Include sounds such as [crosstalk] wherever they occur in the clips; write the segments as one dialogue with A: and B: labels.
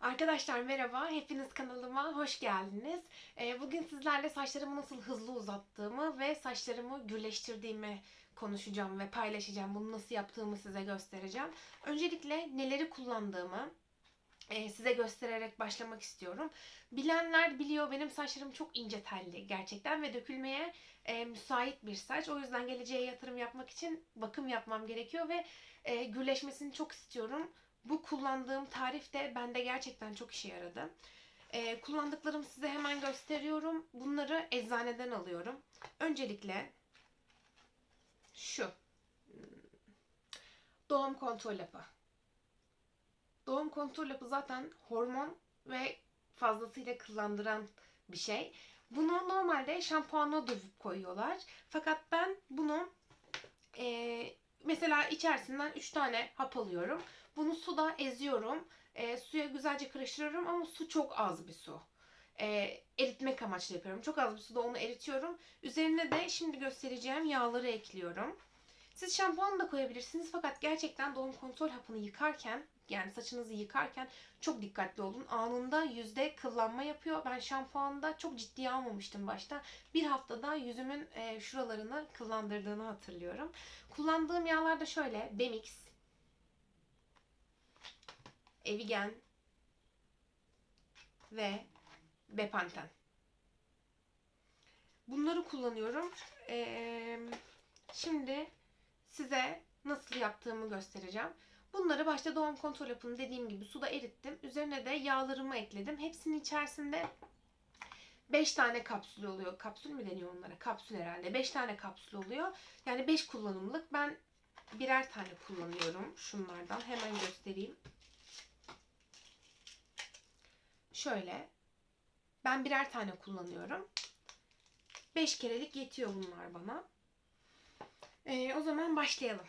A: Arkadaşlar merhaba, hepiniz kanalıma hoş geldiniz. Ee, bugün sizlerle saçlarımı nasıl hızlı uzattığımı ve saçlarımı gürleştirdiğimi konuşacağım ve paylaşacağım. Bunu nasıl yaptığımı size göstereceğim. Öncelikle neleri kullandığımı e, size göstererek başlamak istiyorum. Bilenler biliyor benim saçlarım çok ince telli gerçekten ve dökülmeye e, müsait bir saç. O yüzden geleceğe yatırım yapmak için bakım yapmam gerekiyor ve e, gürleşmesini çok istiyorum. Bu kullandığım tarif de bende gerçekten çok işe yaradı. Ee, kullandıklarımı size hemen gösteriyorum. Bunları eczaneden alıyorum. Öncelikle şu. Doğum kontrol hapı. Doğum kontrol hapı zaten hormon ve fazlasıyla kıllandıran bir şey. Bunu normalde şampuana dövüp koyuyorlar. Fakat ben bunu eee, mesela içerisinden 3 tane hap alıyorum. Bunu suda eziyorum. E, suya güzelce karıştırıyorum ama su çok az bir su. E, eritmek amaçlı yapıyorum. Çok az bir suda onu eritiyorum. Üzerine de şimdi göstereceğim yağları ekliyorum. Siz şampuan da koyabilirsiniz fakat gerçekten doğum kontrol hapını yıkarken yani saçınızı yıkarken çok dikkatli olun. Anında yüzde kıllanma yapıyor. Ben şampuanda çok ciddiye almamıştım başta. Bir haftada yüzümün e, şuralarını kıllandırdığını hatırlıyorum. Kullandığım yağlar da şöyle. Demix, Evigen ve Bepanten. Bunları kullanıyorum. Ee, şimdi size nasıl yaptığımı göstereceğim. Bunları başta doğum kontrol yapını dediğim gibi suda erittim. Üzerine de yağlarımı ekledim. Hepsinin içerisinde 5 tane kapsül oluyor. Kapsül mü deniyor onlara? Kapsül herhalde. 5 tane kapsül oluyor. Yani 5 kullanımlık. Ben birer tane kullanıyorum şunlardan. Hemen göstereyim. Şöyle. Ben birer tane kullanıyorum. 5 kerelik yetiyor bunlar bana. Ee, o zaman başlayalım.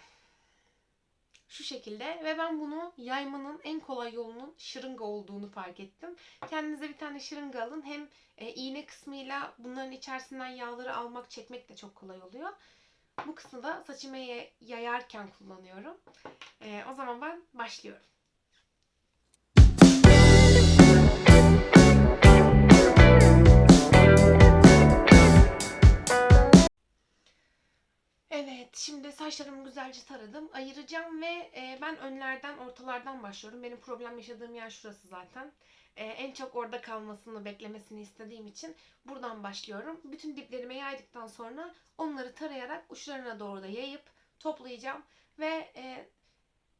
A: Şu şekilde ve ben bunu yaymanın en kolay yolunun şırınga olduğunu fark ettim. Kendinize bir tane şırınga alın. Hem e, iğne kısmıyla bunların içerisinden yağları almak, çekmek de çok kolay oluyor. Bu kısmı da saçıma yayarken kullanıyorum. E, o zaman ben başlıyorum. Saçlarımı güzelce taradım. Ayıracağım ve e, ben önlerden, ortalardan başlıyorum. Benim problem yaşadığım yer şurası zaten. E, en çok orada kalmasını, beklemesini istediğim için buradan başlıyorum. Bütün diplerime yaydıktan sonra onları tarayarak uçlarına doğru da yayıp toplayacağım. Ve e,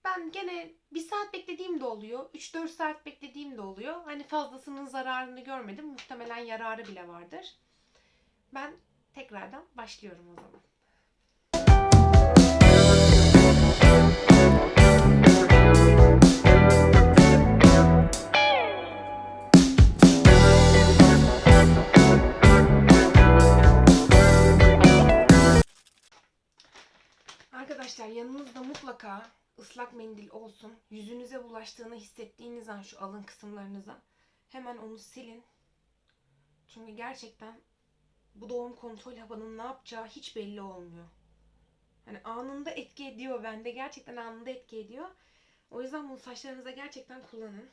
A: ben gene bir saat beklediğim de oluyor. 3-4 saat beklediğim de oluyor. Hani fazlasının zararını görmedim. Muhtemelen yararı bile vardır. Ben tekrardan başlıyorum o zaman. Mutlaka ıslak mendil olsun. Yüzünüze bulaştığını hissettiğiniz an şu alın kısımlarınıza hemen onu silin. Çünkü gerçekten bu doğum kontrol havanın ne yapacağı hiç belli olmuyor. Hani anında etki ediyor bende. Gerçekten anında etki ediyor. O yüzden bunu saçlarınıza gerçekten kullanın.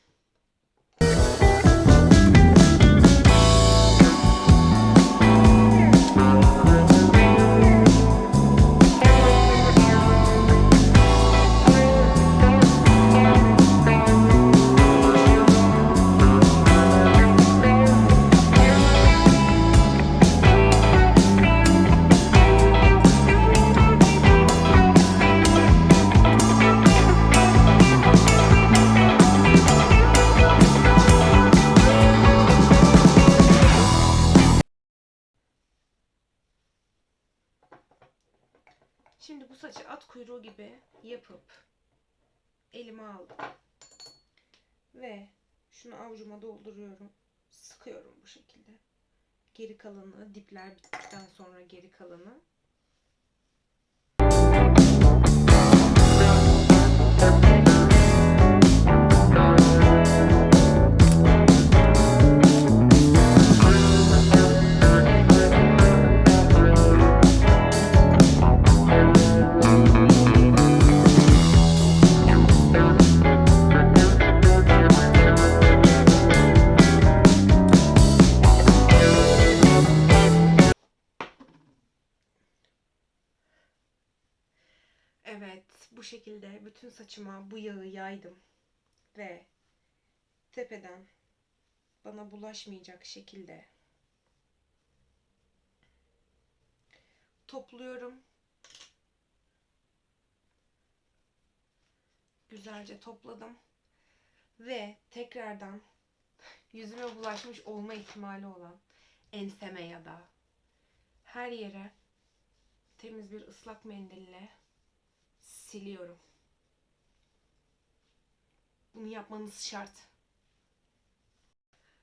A: Şimdi bu saçı at kuyruğu gibi yapıp elime aldım. Ve şunu avucuma dolduruyorum. Sıkıyorum bu şekilde. Geri kalanı, dipler bittikten sonra geri kalanı. Bu şekilde bütün saçıma bu yağı yaydım. Ve tepeden bana bulaşmayacak şekilde topluyorum. Güzelce topladım. Ve tekrardan [laughs] yüzüme bulaşmış olma ihtimali olan enseme ya da her yere temiz bir ıslak mendille siliyorum. Bunu yapmanız şart.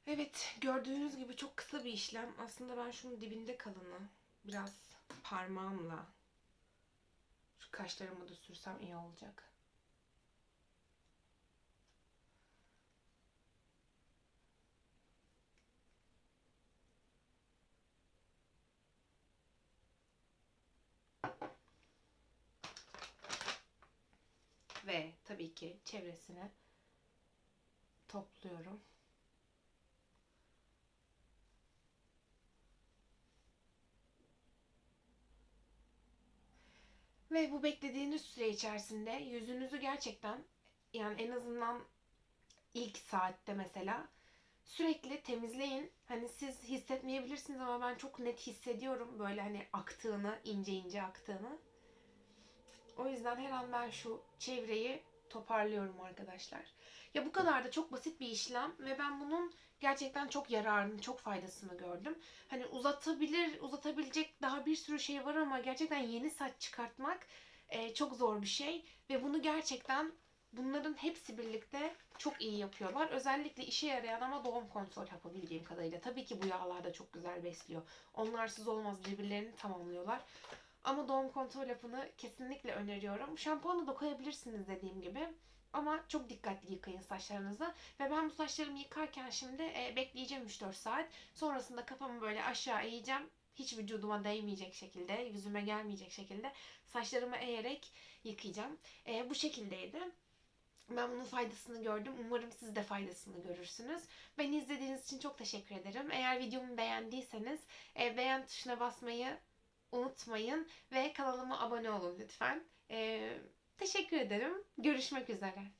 A: Evet, gördüğünüz gibi çok kısa bir işlem. Aslında ben şunun dibinde kalanı biraz parmağımla şu kaşlarıma da sürsem iyi olacak. Ve tabii ki çevresine topluyorum. Ve bu beklediğiniz süre içerisinde yüzünüzü gerçekten yani en azından ilk saatte mesela sürekli temizleyin. Hani siz hissetmeyebilirsiniz ama ben çok net hissediyorum böyle hani aktığını, ince ince aktığını. O yüzden her an ben şu çevreyi toparlıyorum arkadaşlar. Ya bu kadar da çok basit bir işlem ve ben bunun gerçekten çok yararını, çok faydasını gördüm. Hani uzatabilir, uzatabilecek daha bir sürü şey var ama gerçekten yeni saç çıkartmak e, çok zor bir şey ve bunu gerçekten bunların hepsi birlikte çok iyi yapıyorlar. Özellikle işe yarayan ama doğum kontrol yapabildiğim kadarıyla. Tabii ki bu yağlar da çok güzel besliyor. Onlarsız olmaz birbirlerini tamamlıyorlar. Ama doğum kontrol hapını kesinlikle öneriyorum. Şampuanı da koyabilirsiniz dediğim gibi. Ama çok dikkatli yıkayın saçlarınızı. Ve ben bu saçlarımı yıkarken şimdi e, bekleyeceğim 3-4 saat. Sonrasında kafamı böyle aşağı eğeceğim. Hiç vücuduma değmeyecek şekilde, yüzüme gelmeyecek şekilde saçlarımı eğerek yıkayacağım. E, bu şekildeydi. Ben bunun faydasını gördüm. Umarım siz de faydasını görürsünüz. Beni izlediğiniz için çok teşekkür ederim. Eğer videomu beğendiyseniz e, beğen tuşuna basmayı unutmayın ve kanalıma abone olun lütfen. Ee, teşekkür ederim. Görüşmek üzere.